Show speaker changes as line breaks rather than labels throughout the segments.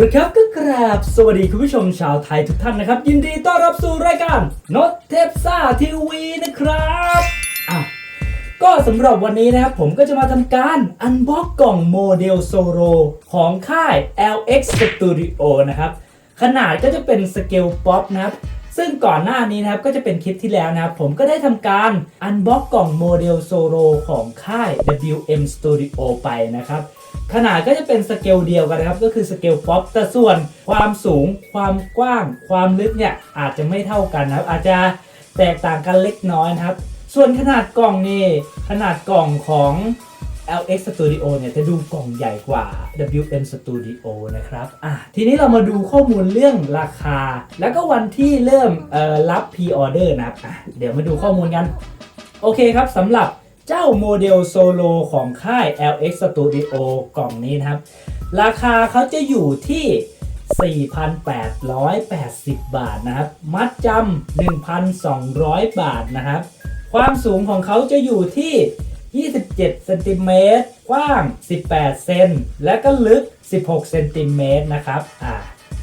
ละครับก็กราบสวัสดีคุณผู้ชมชาวไทยทุกท่านนะครับ ยินดีต้อนรับสู่รายการนดเทปซ่าทีวีนะครับอะก็สำหรับวันนี้นะครับผมก็จะมาทำการอันบ็อกกล่องโมเดลโซโ o ของค่าย LX Studio นะครับ ขนาดก็จะเป็นสเกลป๊อปนะครับซึ่งก่อนหน้านี้นะครับก็จะเป็นคลิปที่แล้วนะครับผมก็ได้ทำการอันบ็อกกล่องโมเดลโซโ o ของค่าย WM Studio ไปนะครับ ขนาดก็จะเป็นสเกลเดียวกันนะครับ ก็คือสเกลป๊อปแต่ส่วนความสูงความกว้าง ความลึกเนี่ยอาจจะไม่เท่ากันนะครับ อาจจะแตกต่างกันเล็กน้อยนะครับ ส่วนขนาดกล่องนี่ขนาดกล่องของ LX Studio เนี่ยจะดูกล่องใหญ่กว่า WM Studio นะครับอะทีนี้เรามาดูข้อมูลเรื่องราคา แล้วก็วันที่เริ่มเอ่อรับ Pre-order นะครับอะเดี๋ยวมาดูข้อมูลกัน โอเคครับสำหรับ เจ้าโมเดลโซโลของค่าย LX Studio กล่องนี้นะครับ ราคาเขาจะอยู่ที่ 4,880 บาทนะครับ มัดจำ1,200 บาทนะครับ ความสูงของเขาจะอยู่ที่ 27เซนติเมตรกว้าง 18 เซนและก็ลึก 16เซนติเมตรนะครับอ่า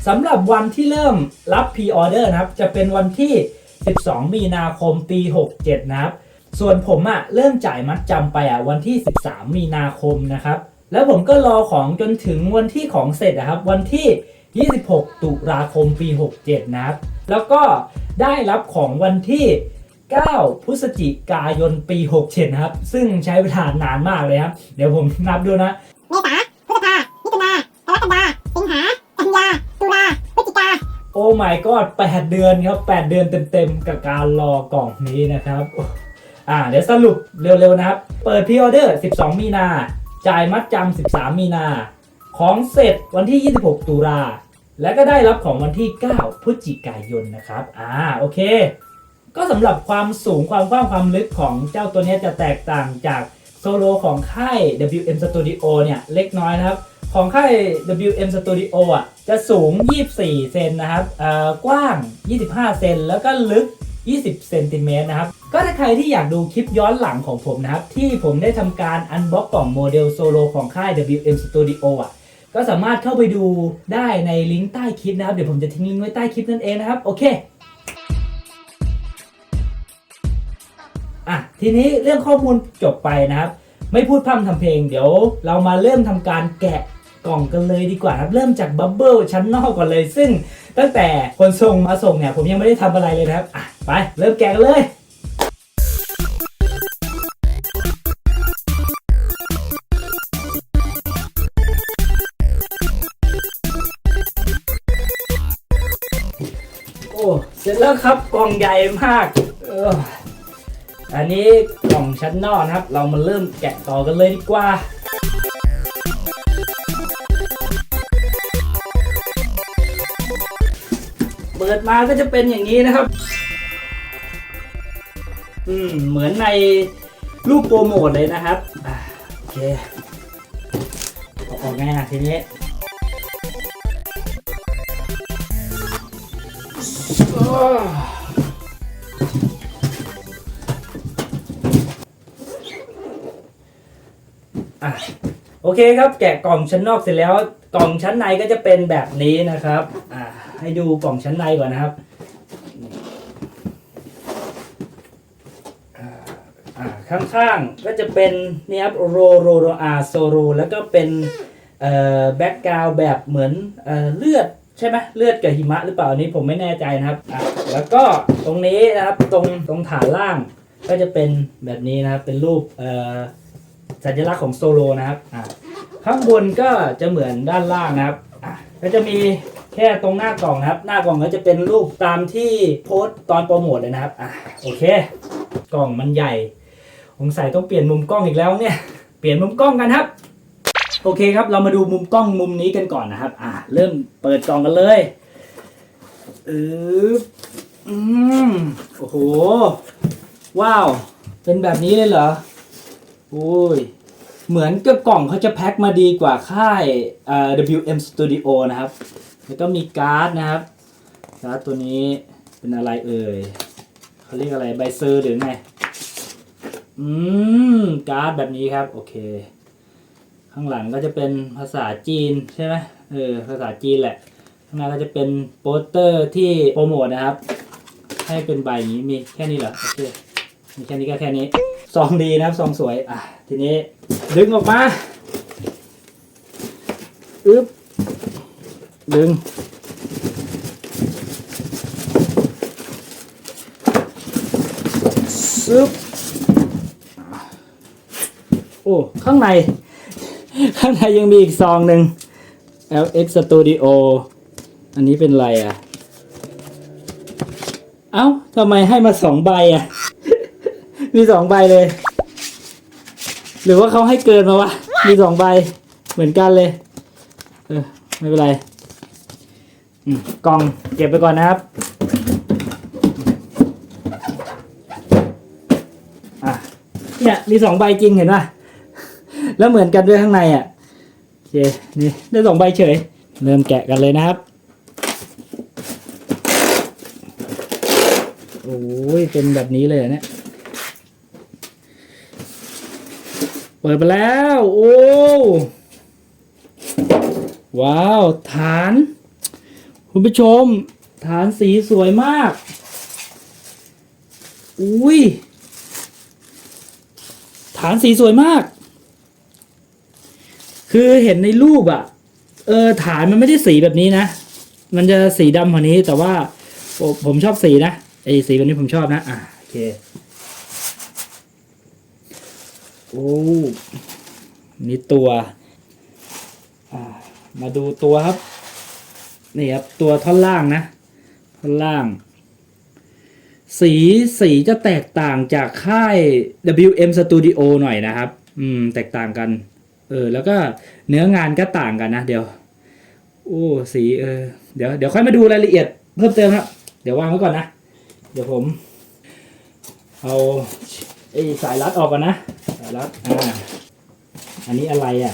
สำหรับวันที่เริ่มรับพ r ออเดอร์นะครับ จะเป็นวันที่ 12 มีนาคมปี 67 นะครับ ส่วนผมอะเริ่มจ่ายมัดจำไปอะวันที่ 13 มีนาคมนะครับ แล้วผมก็รอของจนถึงวันที่ของเสร็จนะครับ วันที่ 26 ตุลาคมปี 67 นะครับ แล้วก็ได้รับของวันที่ 9 พฤศจิกายนปี 67 นะครับ ซึ่งใช้เวลานานมากเลยครับ เดี๋ยวผมนับดูนะ
เมษาพฤษภามิถุนากรกฎาสิงหากันยาตุลาพฤศจิกา
โอ้ my god 8 เดือนครับ 8 เดือนเต็มๆ กับการรอกล่องนี้นะครับ อ่าเดี๋ยวสรุปเร็วๆนะครับ เปิดพ r ออเดอร์ 12 มีนา จ่ายมัดจำ 13 มีนา ของเสร็จวันที่ 26 ตุลา และก็ได้รับของวันที่ 9 พฤศจิกายนนะครับ อ่า โอเค ก็สำหรับความสูงความกว้างความลึกของเจ้าตัวนี้จะแตกต่างจากโซโลของค่าย WM Studio เนี่ย เล็กน้อยนะครับ ของค่าย WM Studio อะ จะสูง 24 เซนนะครับ เอ่อ กว้าง 25 เซน แล้วก็ลึก 20เซนติเมตรนะครับ ก็ถ้าใครที่อยากดูคลิปย้อนหลังของผมนะครับ ที่ผมได้ทำการอันบ็อกกล่องโมเดลโซโลของค่าย WM Studio อะ ก็สามารถเข้าไปดูได้ในลิงก์ใต้คลิปนะครับ เดี๋ยวผมจะทิ้งลิงก์ไว้ใต้คลิปนั่นเองนะครับ โอเคอะทีนี้เรื่องข้อมูลจบไปนะครับ ไม่พูดพร่ำทำเพลง เดี๋ยวเรามาเริ่มทำการแกะกล่องกันเลยดีกว่าครับเริ่มจากบับเบิลชั้นนอกก่อนเลย ซึ่งตั้งแต่คนส่งมาส่งเนี่ยผมยังไม่ได้ทำอะไรเลยนะครับอะ ไป เริ่มแกะกันเลยโอ้เสร็จแล้วครับกล่องใหญ่มากเอออันนี้กล่องชั้นนอกนะครับ เรามาเริ่มแกะต่อกันเลยดีกว่าเปิดมาก็จะเป็นอย่างนี้นะครับ อืมเหมือนในรูปโปรโมทเลยนะครับอ่าโอเคอออกไงอะทีนี้โอ้โอเคครับแกะกล่องชั้นนอกเสร็จแล้ว กล่องชั้นในก็จะเป็นแบบนี้นะครับ อ่า ให้ดูกล่องชั้นในก่อนนะครับอ่าอ่า ข้างๆก็จะเป็นนี่ครับโรโรโรอาโซโรแล้วก็เป็นเอ่อแบ็กกราวแบบเหมือนเอ่อเลือดใช่ไหมเลือดกับหิมะหรือเปล่าอันนี้ผมไม่แน่ใจนะครับอะแล้วก็ตรงนี้นะครับตรงตรงฐานล่างก็จะเป็นแบบนี้นะครับเป็นรูปเอ่อสัญลักษณ์ของโซโลนะครับอะข้างบนก็จะเหมือนด้านล่างนะครับอะก็จะมีแค่ตรงหน้ากล่องนะครับ หน้ากล่องก็จะเป็นรูปตามที่โพสต์ตอนโปรโมทเลยนะครับอะโอเค กล่องมันใหญ่ สงสัยต้องเปลี่ยนมุมกล้องอีกแล้วเนี่ย เปลี่ยนมุมกล้องกันครับ โอเคครับ เรามาดูมุมกล้องมุมนี้กันก่อนนะครับ อะเริ่มเปิดกล่องกันเลยเอออืมโอ้โห ว้าว เป็นแบบนี้เลยเหรอโอ้ย เหมือนกับกล่องเขาจะแพ็คมาดีกว่าค่ายเอ่อ WM Studio นะครับ แล้วก็มีการ์ดนะครับ การ์ดตัวนี้เป็นอะไรเอ่ยเขาเรียกอะไรไบเซอร์หรือไง อืม การ์ดแบบนี้ครับ โอเค ข้างหลังก็จะเป็นภาษาจีนใช่ไหมเออ ภาษาจีนแหละ ข้างหน้าก็จะเป็นโปสเตอร์ที่โปรโมทนะครับ ให้เป็นใบนี้มีแค่นี้เหรอ โอเค มีแค่นี้ก็แค่นี้ ซองดีนะครับ ซองสวย อะ ทีนี้ดึงออกมา อึ๊บ ดึงซึบ โอ้ข้างใน ข้างในยังมีอีกซองหนึ่ง LX Studio อันนี้เป็นไรอะ เอ้าทำไมให้มาสองใบอะ มีสองใบเลย หรือว่าเขาให้เกินมาวะ มีสองใบ เหมือนกันเลย เออ ไม่เป็นไรกล่องเก็บไปก่อนนะครับ อะ เนี่ย มีสองใบจริงเห็นป่ะ แล้วเหมือนกันด้วยข้างในอะโอเคนี่ได้สองใบเฉย เริ่มแกะกันเลยนะครับ โอ้ยเป็นแบบนี้เลยเหรอเนี่ยเปิดไปแล้ว โอ้ว้าว ฐาน คุณผู้ชม ฐานสีสวยมาก อุ้ย ฐานสีสวยมาก คือเห็นในรูปอะ่ะเออฐานมันไม่ได้สีแบบนี้นะ มันจะสีดำกว่านี้แต่ว่าผมชอบสีนะไอ้สีแบบนี้ผมชอบนะ อะโอเค โอ้นี่ตัว อ่า มาดูตัวครับ นี่ครับ ตัวท่อนล่างนะ ท่อนล่าง สีสีจะแตกต่างจากค่าย WM Studio หน่อยนะครับ อืม แตกต่างกัน เออ แล้วก็เนื้องานก็ต่างกันนะเดี๋ยวโอ้สีเออเดี๋ยวเดี๋ยวค่อยมาดูรายละเอียดเพิ่มเติมครับ เดี๋ยววางไว้ก่อนนะ เดี๋ยวผม เอาไอ้สายรัดออกก่อนนะสายรัดอ่าอันนี้อะไรอะ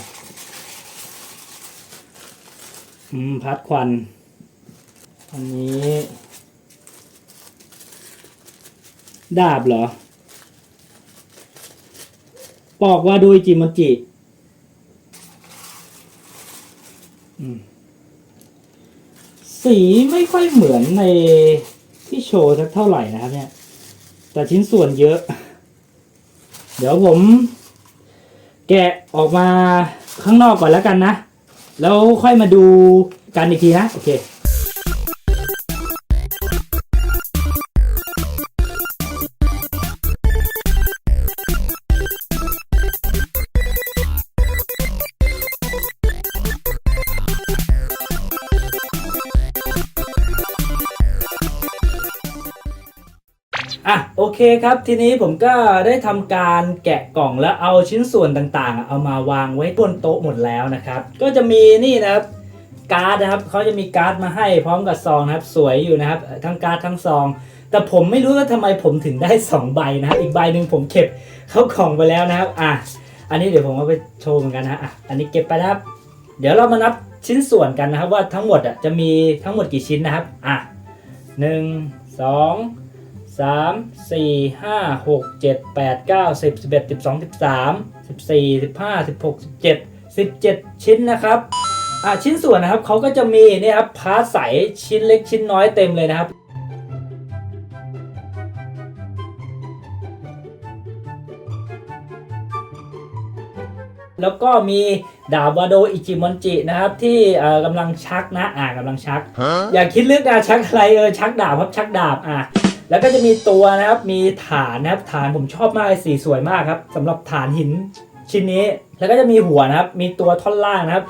อืมพัดควัน อันนี้ ดาบเหรอปอกว่าโดยจิมจิอืม สีไม่ค่อยเหมือนในที่โชว์สักเท่าไหร่นะครับเนี่ย แต่ชิ้นส่วนเยอะ เดี๋ยวผม แกะออกมาข้างนอกก่อนแล้วกันนะ แล้วค่อยมาดูกันอีกทีนะ โอเค เคครับ ทีนี้ผมก็ได้ทำการแกะกล่องแล้วเอาชิ้นส่วนต่างๆ เอามาวางไว้บนโต๊ะหมดแล้วนะครับ ก็จะมีนี่นะครับการ์ดนะครับเขาจะมีการ์ดมาให้พร้อมกับซองนะครับ สวยอยู่นะครับ ทั้งการ์ดทั้งซอง แต่ผมไม่รู้ว่าทำไมผมถึงได้ 2 ใบนะครับอีกใบหนึ่งผมเก็บเข้ากล่องไปแล้วนะครับอะอันนี้เดี๋ยวผมเอาไปโชว์เหมือนกันนะอะอันนี้เก็บไปนะครับ เดี๋ยวเรามานับชิ้นส่วนกันนะครับว่าทั้งหมดอะจะมีทั้งหมดกี่ชิ้นนะครับอะหนึ่งสอง สามสี่ห้าหกเจ็ดแปดเก้าสิบสิบเอ็ดสิบสองสิบสามสิบสี่สิบห้าสิบหกสิบเจ็ดสิบเจ็ดชิ้นนะครับอะชิ้นส่วนนะครับเขาก็จะมีเนี่ยครับพาร์ทใสชิ้นเล็กชิ้นน้อยเต็มเลยนะครับแล้วก็มีดาบวาโดอิจิมอนจินะครับ ที่เอ่อกำลังชักนะ อ่ากำลังชัก อย่าคิดลึกนะชักอะไรเออชักดาบครับชักดาบอะ แล้วก็จะมีตัวนะครับ มีฐานนะครับ ฐานผมชอบมากเลยสีสวยมากครับสำหรับฐานหินชิ้นนี้ แล้วก็จะมีหัวนะครับ มีตัวท่อนล่างนะครับ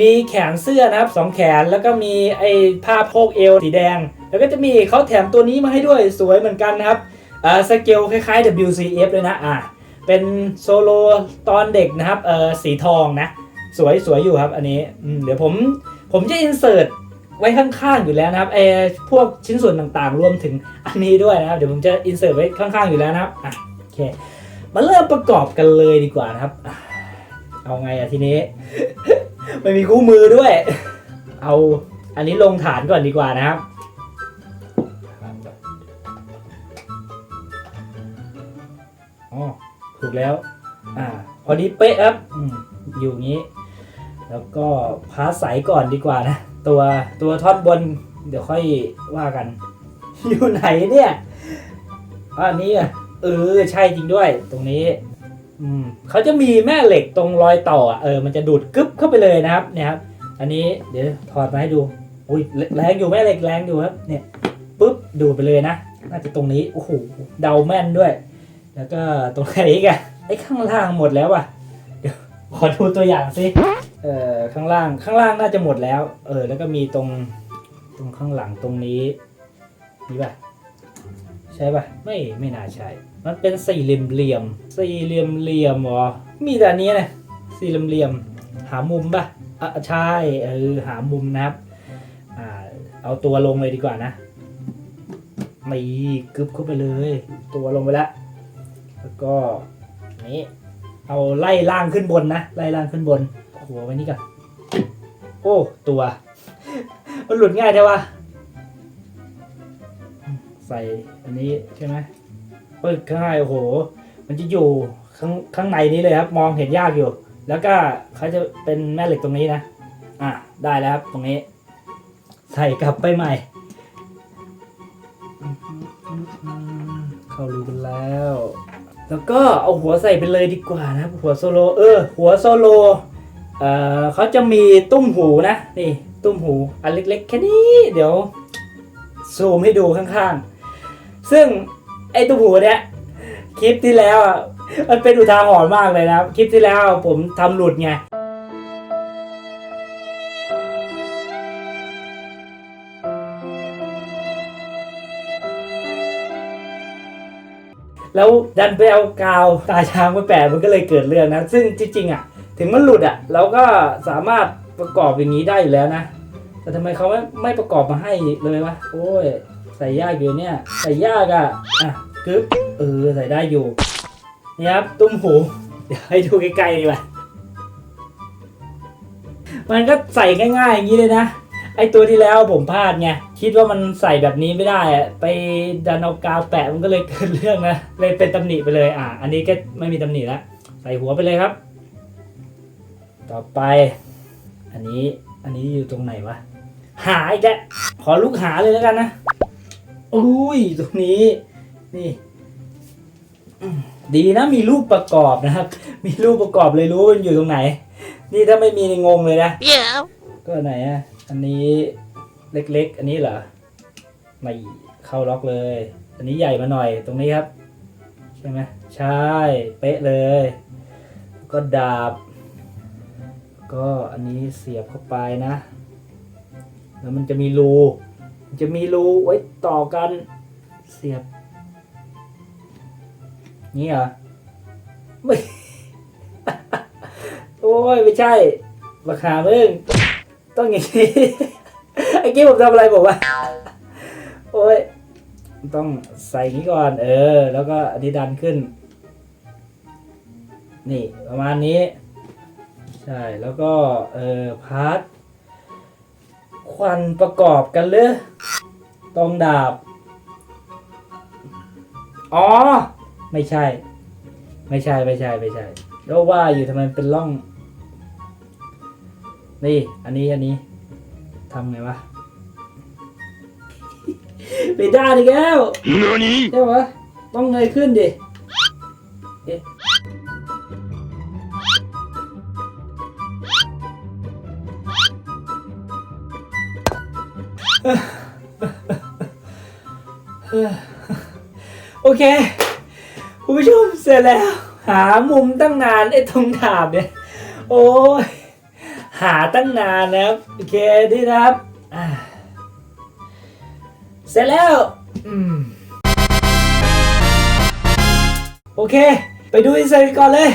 มีแขนเสื้อนะครับสองแขน แล้วก็มีไอ้ผ้าโพกเอวสีแดง แล้วก็จะมีเขาแถมตัวนี้มาให้ด้วยสวยเหมือนกันนะครับอ่าสเกลคล้ายๆ WCF เลยนะอะเป็นโซโลตอนเด็กนะครับเออสีทองนะ สวยสวยอยู่ครับอันนี้เดี๋ยวผมผมจะอินเสิร์ต ว้ข้างๆอยู่แล้วนะครับเออพวกชิ้นส่วนต่างๆ รวมถึงอันนี้ด้วยนะครับ เดี๋ยวผมจะอินเสิร์ตไว้ข้างๆอยู่แล้วนะครับอะโอเค มาเริ่มประกอบกันเลยดีกว่านะครับ เอาไงอะทีนี้ ไม่มีคู่มือด้วย เอาอันนี้ลงฐานก่อนดีกว่านะครับอ๋อถูกแล้ว อ่า พอดีเป๊ะครับออยู่งนี้ แล้วก็พาใสก่อนดีกว่านะ ตัวตัวท่อนบน เดี๋ยวค่อยว่ากัน อยู่ไหนเนี่ยอันนี้อะเออใช่จริงด้วย ตรงนี้ อืมเขาจะมีแม่เหล็กตรงรอยต่ออะเออมันจะดูดกึ๊บเข้าไปเลยนะครับเนี่ยครับ อันนี้เดี๋ยวถอดมาให้ดูอุ้ยแรงอยู่แม่เหล็กแรงอยู่ครับ เนี่ยปุ๊บดูดไปเลยนะน่าจะตรงนี้โอ้โหเดาแม่นด้วย แล้วก็ตรงไหนอีกอะไอ้ข้างล่างหมดแล้วอะเดี๋ยวขอดูตัวอย่างสิ เอ่อข้างล่างข้างล่างน่าจะหมดแล้ว เออ แล้วก็มีตรงตรงข้างหลังตรงนี้นี่ป่ะใช่ป่ะไม่ไม่น่าใช่ มันเป็นสี่เหลี่ยมเหลี่ยมสี่เหลี่ยมเหลี่ยมเหรอมีแต่นี้นะสี่เหลี่ยมเหลี่ยมหามุมป่ะอะใช่เออหามุมนะครับอ่าเอาตัวลงเลยดีกว่านะม่กึบเข้าไปเลย ตัวลงไปแล้วแล้วก็นี้เอาไล่ล่างขึ้นบนนะไล่ล่างขึ้นบน หัวไว้นี่ก่อนโอ้ตัว มันหลุดง่ายใช่ปะใส่อันนี้ใช่ไหมเปิดง่ายโอ้โห มันจะอยู่ข้างข้างในนี้เลยครับ มองเห็นยากอยู่ แล้วก็เขาจะเป็นแม่เหล็กตรงนี้นะ อะได้แล้วครับตรงนี้ ใส่กลับไปใหม่ เข้ารูกันแล้ว แล้วก็เอาหัวใส่ไปเลยดีกว่านะครับ หัวโซโล เออ หัวโซโล เอ่อเขาจะมีตุ้มหูนะนี่ตุ้มหูอันเล็กๆแค่นี้เดี๋ยวซูมให้ดูข้างๆ ซึ่งไอ้ตุ้มหูเนี้ยคลิปที่แล้วอะมันเป็นอุทาหรณ์มากเลยนะครับคลิปที่แล้วผมทำหลุดไงแล้วดันไปเอากาวตาช้างไปแปะมันก็เลยเกิดเรื่องนะ ซึ่งจริงๆอะ ถึงมันหลุดอะเราก็สามารถประกอบอย่างนี้ได้อยู่แล้วนะ แต่ทำไมเขาไม่ไม่ประกอบมาให้เลยวะโอ้ยใส่ยากอยู่เนี่ย ใส่ยากอะอะกึ๊บเออใส่ได้อยู่นี่ครับตุ้มหูเดี๋ยวให้ดูใกล้ๆดีกว่ามันก็ใส่ง่ายๆอย่างนี้เลยนะไอตัวที่แล้วผมพลาดไงคิดว่ามันใส่แบบนี้ไม่ได้อะไปดันเอากาวแปะมันก็เลยเกิดเรื่องนะเลยเป็นตำหนิไปเลยอะ อันนี้ก็ไม่มีตำหนิแล้วใส่หัวไปเลยครับ ต่อไป อันนี้อันนี้อยู่ตรงไหนวะ หาอีกแล้วขอลูกหาเลยแล้วกันนะอุ้ยตรงนี้ นี่อืมดีนะมีรูปประกอบนะครับ มีรูปประกอบเลยรู้ว่ามันอยู่ตรงไหน นี่ถ้าไม่มีนี่งงเลยนะ
Yeah.
ก็ไหนอะอันนี้เล็กๆ อันนี้เหรอไม่เข้าล็อกเลย อันนี้ใหญ่มาหน่อยตรงนี้ครับ ใช่ไหมใช่ เป๊ะเลย ก็ดาบ ก็อันนี้เสียบเข้าไปนะ แล้วมันจะมีรูมันจะมีรูไว้ต่อกันเสียบ นี่เหรอไม่โอ้ย ไม่ใช่ราคามึงต้องอย่างนี้ไอ้กี้ผมทำอะไรบอกว่าโอ้ยต้องใส่นี้ก่อน เออ แล้วก็อันนี้ดันขึ้น นี่ประมาณนี้ ใช่ แล้วก็เออพาร์ทควันประกอบกันเลยตรงดาบ อ๋อ ไม่ใช่ ไม่ใช่ไม่ใช่ไม่ใช่แล้วว่าอยู่ทำไมเป็นร่อง นี่ อันนี้อันนี้ทำไงวะไปด้านอีกแล้ว
Nani?
ใช่ปะต้องเงยขึ้นดิเอ๊ะ โอเค คุณผู้ชมเสร็จแล้ว หามุมตั้งนานไอ้ตรงดาบเนี่ย โอ้ยหาตั้งนานนะครับโอเคดีนะครับ เสร็จแล้ว อืม โอเค ไปดูอินไซต์ก่อนเลย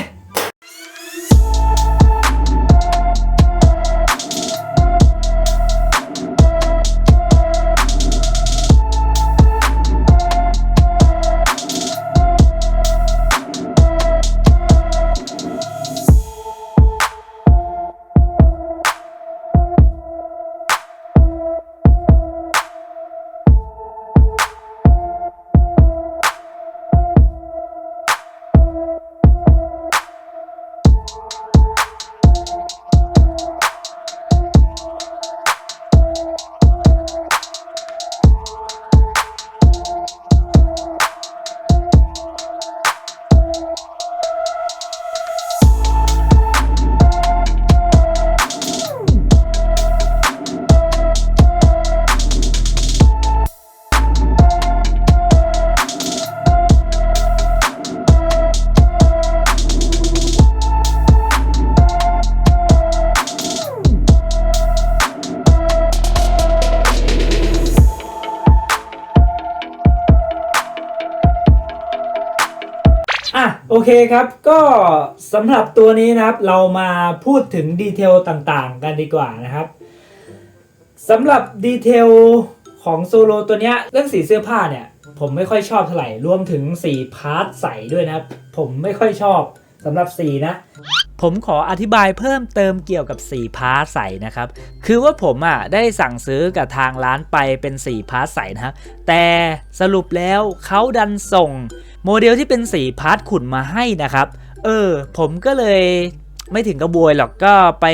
เคครับ ก็สำหรับตัวนี้นะครับ เรามาพูดถึงดีเทลต่างๆ กันดีกว่านะครับสำหรับดีเทลของโซโลตัวเนี้ยเรื่องสีเสื้อผ้าเนี่ย ผมไม่ค่อยชอบเท่าไหร่ รวมถึงสีพาร์ทใสด้วยนะครับ ผมไม่ค่อยชอบสำหรับสีนะ ผมขออธิบายเพิ่มเติมเกี่ยวกับสีพาร์ทใสนะครับ คือว่าผมอะได้สั่งซื้อกับทางร้านไปเป็นสีพาร์ทใสนะครับ แต่สรุปแล้วเขาดันส่ง โมเดลที่เป็นสีพาร์ทขุ่นมาให้นะครับ เออ ผมก็เลยไม่ถึงกระบวยหรอกก็ไป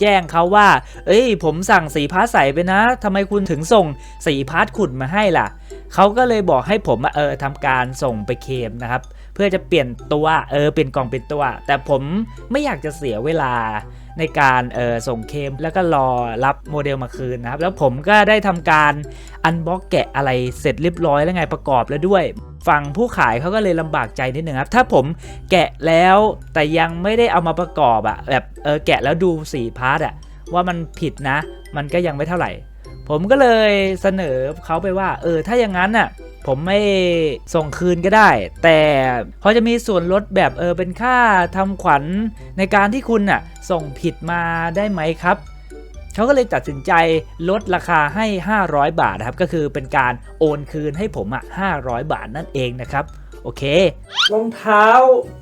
แจ้งเขาว่า เอ้ย ผมสั่งสีพาร์ทใสไปนะทำไมคุณถึงส่งสีพาร์ทขุ่นมาให้ล่ะ เขาก็เลยบอกให้ผมเออทำการส่งไปเคมนะครับ เพื่อจะเปลี่ยนตัว เออ เปลี่ยนกล่องเปลี่ยนตัว แต่ผมไม่อยากจะเสียเวลา ในการเออส่งเคมแล้วก็รอรับโมเดลมาคืนนะครับ แล้วผมก็ได้ทำการอันบ็อกแกะอะไรเสร็จเรียบร้อยแล้วไงประกอบแล้วด้วยฝั่งผู้ขายเขาก็เลยลำบากใจนิดนึงครับ ถ้าผมแกะแล้วแต่ยังไม่ได้เอามาประกอบอะแบบเออแกะแล้วดูสีพาร์ทอะว่ามันผิดนะ มันก็ยังไม่เท่าไหร่ ผมก็เลยเสนอเขาไปว่า เออ ถ้าอย่างนั้นน่ะ ผมไม่ส่งคืนก็ได้ แต่พอจะมีส่วนลดแบบเออเป็นค่าทำขวัญในการที่คุณน่ะ ส่งผิดมาได้ไหมครับเขาก็เลยตัดสินใจลดราคาให้ 500 บาทนะครับ ก็คือเป็นการโอนคืนให้ผมอะ500 บาทนั่นเองนะครับ โอเค รองเท้า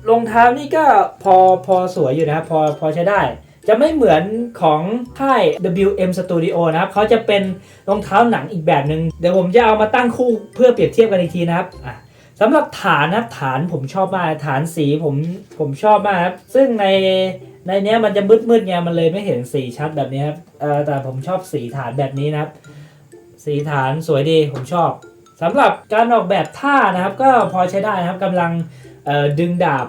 รองเท้านี่ก็พอพอสวยอยู่นะครับพอพอใช้ได้ จะไม่เหมือนของค่าย WM Studio นะครับเขาจะเป็นรองเท้าหนังอีกแบบหนึ่งเดี๋ยวผมจะเอามาตั้งคู่เพื่อเปรียบเทียบกันอีกทีนะครับอะสำหรับฐานนะฐานผมชอบมากฐานสีผมผมชอบมากครับซึ่งในในเนี้ยมันจะมืดๆไงมันเลยไม่เห็นสีชัดแบบนี้ครับเออแต่ผมชอบสีฐานแบบนี้นะครับ สีฐานสวยดีผมชอบสำหรับการออกแบบท่านะครับ ก็พอใช้ได้นะครับกำลังดึงดาบ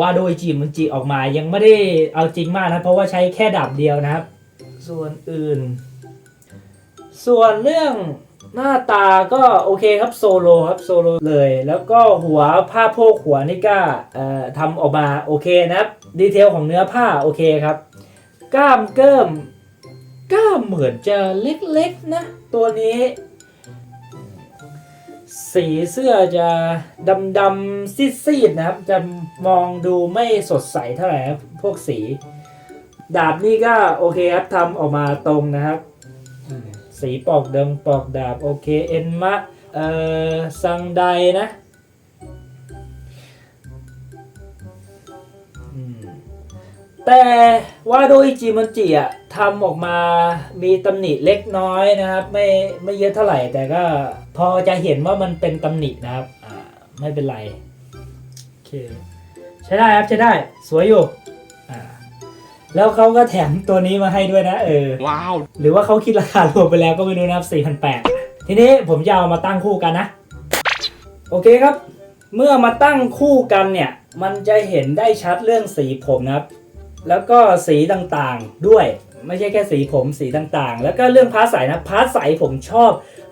ว่าโดยจิมันจิออกมายังไม่ได้เอาจริงมากนะ เพราะว่าใช้แค่ดาบเดียวนะครับ ส่วนอื่น ส่วนเรื่องหน้าตาก็โอเคครับโซโลครับโซโลเลย แล้วก็หัวผ้าโพกหัวนี่ก็ทำออกมาโอเคนะครับดีเทลของเนื้อผ้าโอเคครับ กล้ามเกิมกล้ามเหมือนจะเล็กๆนะ ตัวนี้ สีเสื้อจะดำๆซีดๆนะครับ จะมองดูไม่สดใสเท่าไหร่พวกสี ดาบนี่ก็โอเคครับทำออกมาตรงนะครับ สีปอกเดิมปอกดาบโอเคเอ็นมะเอ่อซังไดนะแต่ว่าโดอิจิมันจิอะทำออกมามีตำหนิเล็กน้อยนะครับ ไม่ไม่เยอะเท่าไหร่แต่ก็ พอจะเห็นว่ามันเป็นตำหนินะครับ อ่า ไม่เป็นไร โอเค ใช้ได้ครับใช้ได้ สวยอยู่ อ่า แล้วเขาก็แถมตัวนี้มาให้ด้วยนะ เออ
ว้าว
หรือว่าเขาคิดราคารวมไปแล้วก็ไม่รู้นะครับ4,800ทีนี้ผมจะเอามาตั้งคู่กันนะ โอเคครับ เมื่อมาตั้งคู่กันเนี่ย มันจะเห็นได้ชัดเรื่องสีผมนะครับ แล้วก็สีต่างๆด้วย ไม่ใช่แค่สีผมสีต่างๆ แล้วก็เรื่องพาร์ทใสนะ พาร์ทใสผมชอบ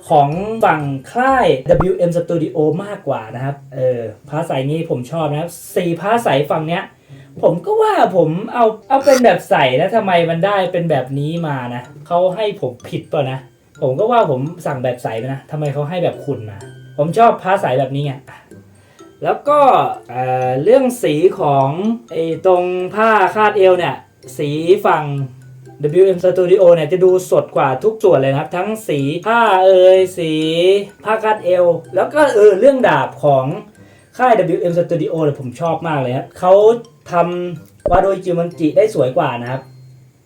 ของฝั่งค่าย WM Studio มากกว่านะครับ เออพาร์ทใสนี้ผมชอบนะครับสีพาร์ทใสฝั่งเนี้ย ผมก็ว่าผมเอาเอาเป็นแบบใส่นะทำไมมันได้เป็นแบบนี้มานะเขาให้ผมผิดเปล่านะ ผมก็ว่าผมสั่งแบบใสไปนะทำไมเขาให้แบบขุ่นมา ผมชอบผ้าใสแบบนี้ไงแล้วก็เอ่อเรื่องสีของไอ้ตรงผ้าคาดเอวเนี่ย สีฝั่ง WM Studio เนี่ยจะดูสดกว่าทุกส่วนเลยนะครับ ทั้งสีผ้าเอยสีผ้าคาดเอว แล้วก็เออเรื่องดาบของค่าย WM Studio เนี่ยผมชอบมากเลยครับเขาทำวาโดยจิมันจิได้สวยกว่านะครับ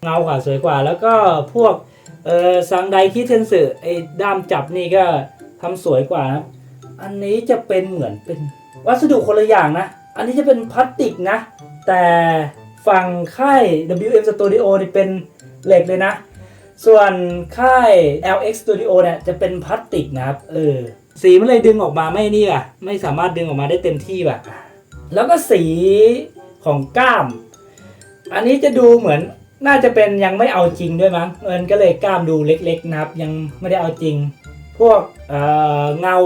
เงากว่าสวยกว่า แล้วก็พวกเออซังไดคิเทนสึไอ้ด้ามจับนี่ก็ทำสวยกว่านะอันนี้จะเป็นเหมือนเป็นวัสดุคนละอย่างนะ อันนี้จะเป็นพลาสติกนะ แต่ฝั่งค่าย WM Studio นี่เป็น เหล็กเลยนะ ส่วนค่าย LX Studio เนี่ยจะเป็นพลาสติกนะครับ เออ สีมันเลยดึงออกมาไม่นี่อะ ไม่สามารถดึงออกมาได้เต็มที่แบบแล้วก็สีของกล้าม อันนี้จะดูเหมือนน่าจะเป็นยังไม่เอาจริงด้วยมั้งมันก็เลยกล้ามดูเล็กๆนะครับ ยังไม่ได้เอาจริง พวกเเงา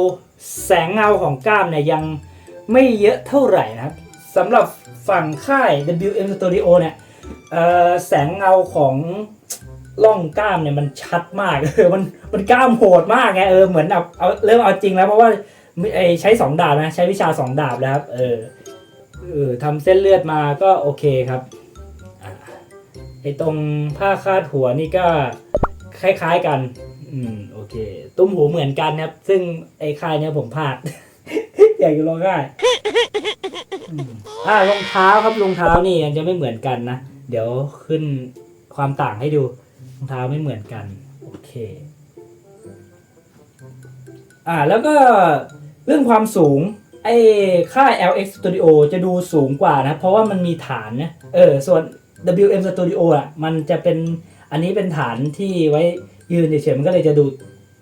แสงเงาของกล้ามเนี่ยยังไม่เยอะเท่าไหร่นะครับสำหรับฝั่งค่าย WM Studio เนี่ย แสงเงาของล่องกล้ามเนี่ยมันชัดมากเออมันมันกล้ามโหดมากไงเออเหมือนเอาเอาเริ่มเอาจริงแล้วเพราะว่าไอใช้สองดาบนะใช้วิชาสองดาบแล้วครับเออเออทำเส้นเลือดมาก็โอเคครับไอตรงผ้าคาดหัวนี่ก็คล้ายๆกัน อืมโอเค ตุ้มหูเหมือนกันนะครับ ซึ่งไอ้ค่ายเนี้ยผมพลาด อยากจะลองได้อ่ารองเท้าครับรองเท้านี่ยังจะไม่เหมือนกันนะ เดี๋ยวขึ้นความต่างให้ดูรองเท้าไม่เหมือนกัน โอเค อ่าแล้วก็เรื่องความสูงไอ้ค่า LX Studio จะดูสูงกว่านะ เพราะว่ามันมีฐานนะเออส่วน WM Studio อะ มันจะเป็นอันนี้เป็นฐานที่ไว้ยืนเฉยๆมันก็เลยจะดู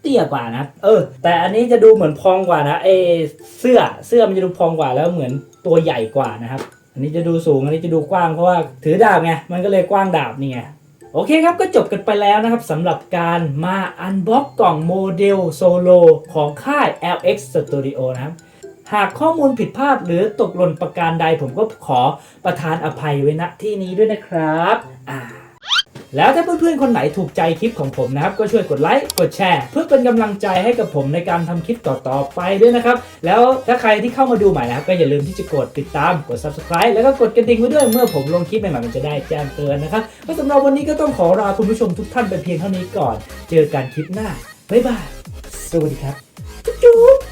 เตี้ยกว่านะ เออ แต่อันนี้จะดูเหมือนพองกว่านะไอ้เสื้อเสื้อมันจะดูพองกว่าแล้วเหมือนตัวใหญ่กว่านะครับ อันนี้จะดูสูงอันนี้จะดูกว้างเพราะว่าถือดาบไงมันก็เลยกว้างดาบนี่ไงโอเคครับก็จบกันไปแล้วนะครับสำหรับการมาอันบ็อกกล่องโมเดลโซโลของค่าย LX Studio นะครับหากข้อมูลผิดพลาดหรือตกหล่นประการใดผมก็ขอประทานอภัยไว้ณที่นี้ด้วยนะครับ อ่า แล้วถ้าเพื่อนๆคนไหนถูกใจคลิปของผมนะครับก็ช่วยกดไลค์กดแชร์เพื่อเป็นกำลังใจให้กับผมในการทำคลิปต่อๆไปด้วยนะครับ แล้วถ้าใครที่เข้ามาดูใหม่นะครับก็อย่าลืมที่จะกดติดตามกด subscribe แล้วก็กดกระดิ่งไว้ด้วยเมื่อผมลงคลิปใหม่ๆมันจะได้แจ้งเตือนนะครับก็สำหรับวันนี้ก็ต้องขอลาคุณผู้ชมทุกท่านไปเพียงเท่านี้ก่อน เจอกันคลิปหน้าบ๊ายบายสวัสดีครับจุ๊บ